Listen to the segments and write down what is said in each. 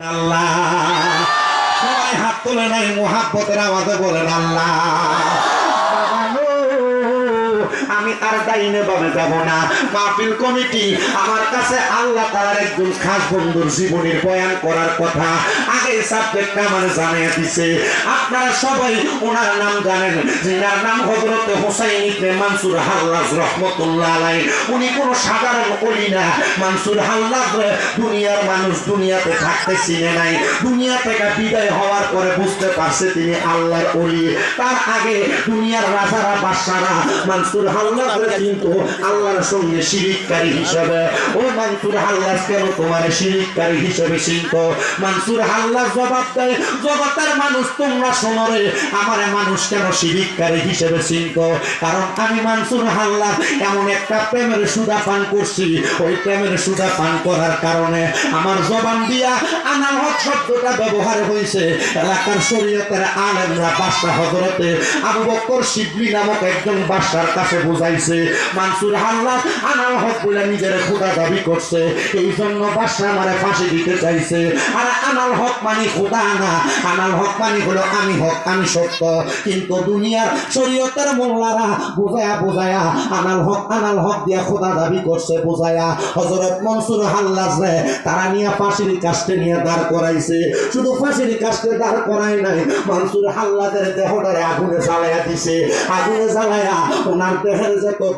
আল্লাহ। সবাই হাত তোলে নাই মোহাব্বতের আওয়াজে বলেন আল্লাহ। আমি আর ডাইনে বামে যাব না। মাহফিল কমিটি আমার কাছে আল্লাহ তার একজন খাস বন্ধুর জীবনের বয়ান করার কথা। আগে সাবজেক্ট আমার জানিয়ে দিছে। আপনারা সবাই ওনার নাম জানেন যার নাম হযরত হোসাইন ইবনে মানসুর হাল্লাজ রহমতুল্লাহ আলাই উনি কোন সাধারণ অলি না। মানসুর হাল্লাজ দুনিয়ার মানুষ দুনিয়াতে থাকতে চিনে নাই। দুনিয়া থেকে বিদায় হওয়ার পরে বুঝতে পারছে তিনি আল্লাহর অলি। তার আগে দুনিয়ার রাজারা, বাদশারা, মানসুর হাল্লাজরে কিন্তু আল্লাহর সঙ্গে শিরিককারী হিসেবে। ও মানসুর কেন তোমার শিরিককারী হিসেবে চিনত মানসুর জবাব দেয় জগতের মানুষ তোমরা শোনো রে আমার মানুষ কেন শিরিককারী হিসেবে চিনত কারণ আমি মানসুর এমন একটা প্রেমের সুদা পান করছি। ওই প্রেমের সুদা পান করার কারণে আমার জবান দিয়া আনাল হক শব্দটা ব্যবহার হয়েছে। এলাকার শরীয়তের আলেমরা বাদশা হজরতে আবু বক্কর শিবলি নামক একজন বাদশার কাছে বুঝাইছে, মানসুর হাল্লাদ আনাল হক বলে নিজের খোদা দাবি করছে। এই জন্য বাদশা আমারে ফাঁসি দিতে চাইছে। আর আনাল হক মানে খোদা না, আনাল হক মানে হলো আমি হক, আমি সত্য। কিন্তু দুনিয়ার শরীয়তের মোল্লারা বোঝায়া বোঝায়া আনাল হক আনাল হক দিয়া খোদা দাবি করছে বোঝায়া হজরত মনসুর হাল্লাজ রে, তারা নিয়ে ফাঁসির কাস্টে নিয়ে দাঁড় করাইছে। শুধু ফাঁসির কাস্টে দাঁড় করাই নাই, মনসুর হাল্লাদের দেহটারে আগুনে জ্বালাইয়া দিছে। আগুনে জ্বালাইয়া ওনার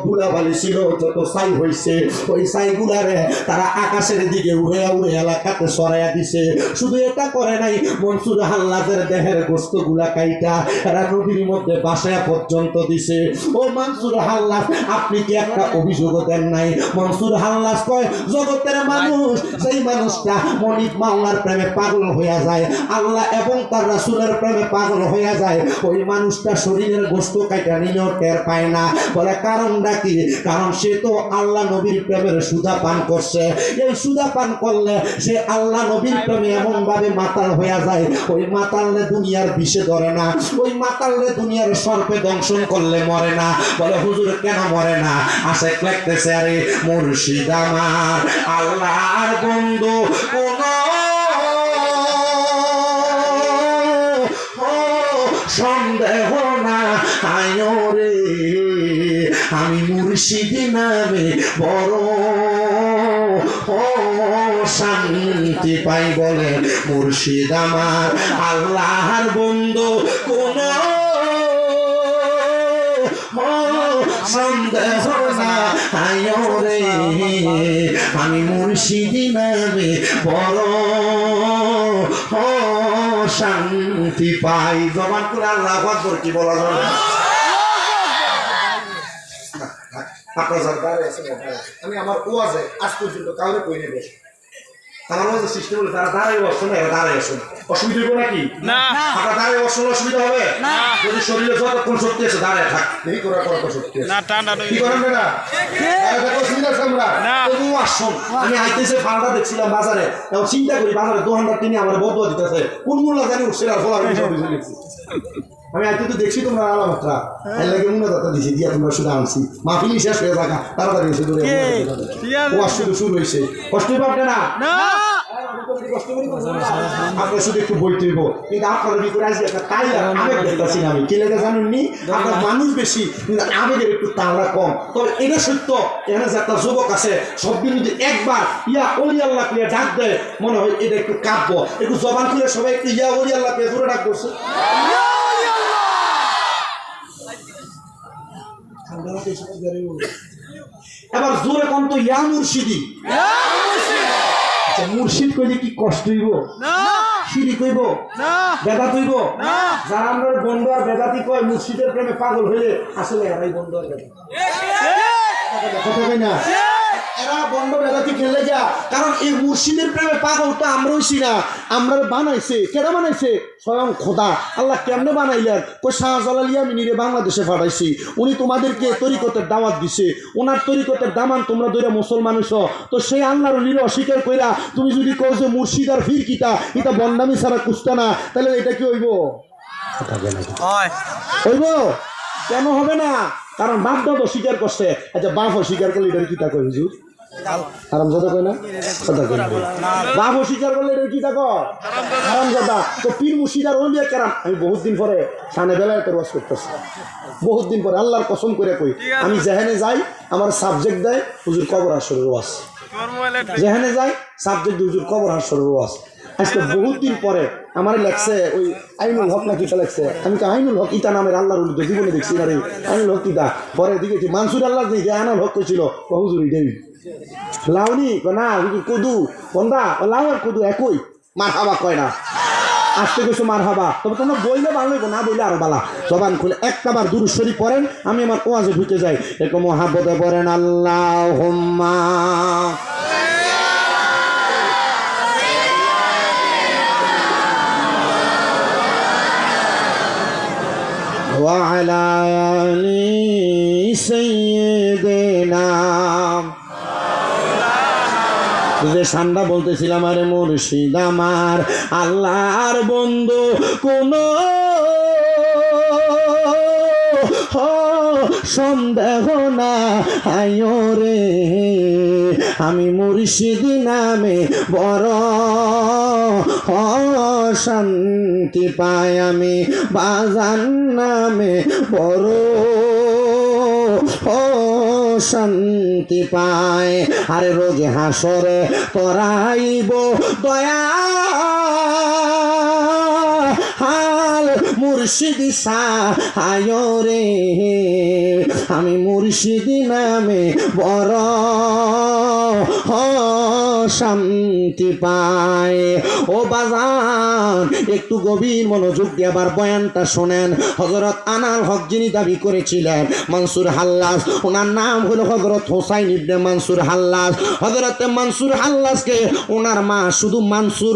ধুলাবালি ছিল, যত ছাই হইছে, ওই তারা আকাশের দিকে উড়ে উড়ে এলাকাতে সরাইয়া দিছে। শুধু এটা করে নাই, মনসুর হাল্লাদের দেহের কাইটা এরা নদীর মধ্যে বাসায় পর্যন্ত দিছে। ও মনসুর হাল্লাস আপনি কি একটা অভিযোগ দেন নাই? মনসুর হাল্লাস কয়, জগতের মানুষ, সেই মানুষটা মনিক মাওলার প্রেমে পাগল হইয়া যায়। আল্লাহ এবং তার রাসূলের প্রেমে পাগল হইয়া যায়। ওই মানুষটা শরীরের গোস্ত কাইটা নিলেও টের পায় না। বলে, কারণটা কি? কারণ সে তো আল্লাহ নবীর প্রেমের সুধা পান করছে। এই সুধা পান করলে সে আল্লাহ নবীর প্রেমে এমন ভাবে মাতাল হইয়া যায়, ওই মাতালরে দুনিয়ার বিষে ধরে না, ওই মাতালরে দুনিয়ার সর্পে দংশন করলে মরে না। বলে, হুজুর, কেন মরে না? আসে লাগতেছে আরে মুর্শিদ আমার, আল্লাহর বন্ধু, কোন সন্দেহ আমি মুর্শিদ নামে বড় ও শান্তি পাই বলে মুর্শিদ আমার আল্লাহর বন্ধু কোন আমি মুর্শিদি নামে বড় শান্তি পাই। জবান করে আল্লাহ কি বলা যাবে? আপনার যার আমি আমার ওয়াজে আজ পর্যন্ত কাউরে কই নেবে আমার মধ্যে সৃষ্টি বলে তারা দাঁড়াই বসুন এরা দাঁড়াই আসুন অসুবিধা হবে নাকি? না। আপনার দাঁড়িয়ে বসুন অসুবিধা হবে? যদি শরীরে যতক্ষণ শক্তি আছে দাঁড়ায় থাক। এই করার কত শক্তি না টানা কি করেন না অসুবিধা আছে আমরা? তবু আসুন। আমি আইতেছে ফালটা দেখছিলাম বাজারে। চিন্তা করি বাজারে দোকানটা কিনে আমার বদ্ধ দিতেছে। কোন মূল্য জানি উঠছে আর ফলা আমি আইতে তো দেখছি তোমরা আলামাত্রা এর লাগে মনে কথা দিছি দিয়া তোমরা শুধু আনছি। মাহফিল শেষ হয়ে থাকা তাড়াতাড়ি এসে ধরে ও শুধু শুরু হয়েছে। কষ্ট পাবে না? না। শুধু একটু বই তুলবো। কিন্তু আপনার ভিতরে আসবে একটা তাই আবেগ দেখতেছি আমি। কি আপনার মানুষ বেশি কিন্তু আবেগের একটু তাড়া কম। তবে এটা সত্য। এখানে যে একটা যুবক আছে সব দিন যদি একবার ইয়া অলি আল্লাহ পেয়ে ডাক দেয় মনে হয় এটা একটু কাব্য। একটু জবান খুলে সবাই একটু ইয়া অলি আল্লাহ পেয়ে জোরে ডাক করছে এবার জোরে কোন তো ইয়া মুর্শিদি। আচ্ছা মুর্শিদ কইলে কি কষ্ট হইব? না। সিঁড়ি কইব? হইব না। যারা আমরা বন্ধু আর বেদাতি কয় মুর্শিদের প্রেমে পাগল হইলে আসলে এরাই বন্ধু আর বেদাত। কথা কই না? এরা বন্ধ বেদাতি খেলে যা। কারণ এই মুর্শিদের প্রেমে পাগল তো আমরা হইছি না। আমরা বানাইছে। কেডা বানাইছে? স্বয়ং খোদা। আল্লাহ কেমনে বানাইলেন? কই শাহজালাল ইয়ামিনীরে বাংলাদেশে পাঠাইছি। উনি তোমাদেরকে তরিকতের দাওয়াত দিছে। ওনার তরিকতের দামান তোমরা দইরা মুসলমান হইছ। তো সেই আল্লাহর লীলা অস্বীকার কইরা তুমি যদি কও যে মুর্শিদ আর ফির কিতা এটা বন্ডামি ছাড়া কুস্তা না তাহলে এটা কি হইব? হইব? কেন হবে না? কারণ বাপ দাদা স্বীকার করছে। আচ্ছা বাপ স্বীকার করলে এটা কিতা কই হুজুর? হারাম জাদা কয় না। কথা কয় করলে এটা কি দেখো? তো পীর মুর্শিদার ওলিয়া কেরাম, আমি বহুত দিন পরে সানে বেলায় তোর ওয়াজ করতেছি। বহুত দিন পরে আল্লাহর কসম করে কই, আমি যেখানে যাই, আমার সাবজেক্ট দেয় হুজুর কবর আসরের ওয়াজ। যেখানে যাই সাবজেক্ট হুজুর কবর হাসরের ওয়াজ। আজকে বহুত দিন পরে আমার লেখছে ওই আইনুল হক নাকি লেখছে? আমি আইনুল হক ইতা নামের আল্লাহর উল্টো জীবনে দেখছি না রে। আইনুল হক ইতা? পরে দেখেছি মানসুর আল্লাহ যে আনাল হক কইছিল বহুজুরি দেবী। লাউনি না কদু বন্ধা লাউ আর কদু একই। মার হাবা কয় না। আসতে গেছো মার হাবা তবে তোমরা বইলে ভালো না বইলে আরও বালা। জবান খুলে একটা বার দূর সরি পড়েন, আমি আমার ওয়াজে ঢুকে যাই। এরকম মহাব্বতে পড়েন আল্লাহ হোম্মা নাম যে সান্ডা বলতেছিলাম, আরে মুর্শিদ আমার, আল্লাহর বন্ধু কোন সন্দেহ না। আয়ো রে, আমি মুর্শিদ নামে বড় শান্তি পায় আমি বাজান নামে বড় শান্তি পায়। আরে রোগে হাসরে পড়াইব দয়া। হাল মুর্শিদ সাহায় রে। আমি মুর্শিদ নামে বড় শান্তি পায় ও বাজান, একটু গভীর মনোযোগ দিয়ে আবার বয়ানটা শোনেন। হজরত আনাল হক যিনি দাবি করেছিলেন, মানসুর হাল্লাস, ওনার নাম হলো হজরত হোসাইন ইবনে মানসুর হাল্লাস। হজরত মনসুর হাল্লাসকে ওনার মা শুধু মনসুর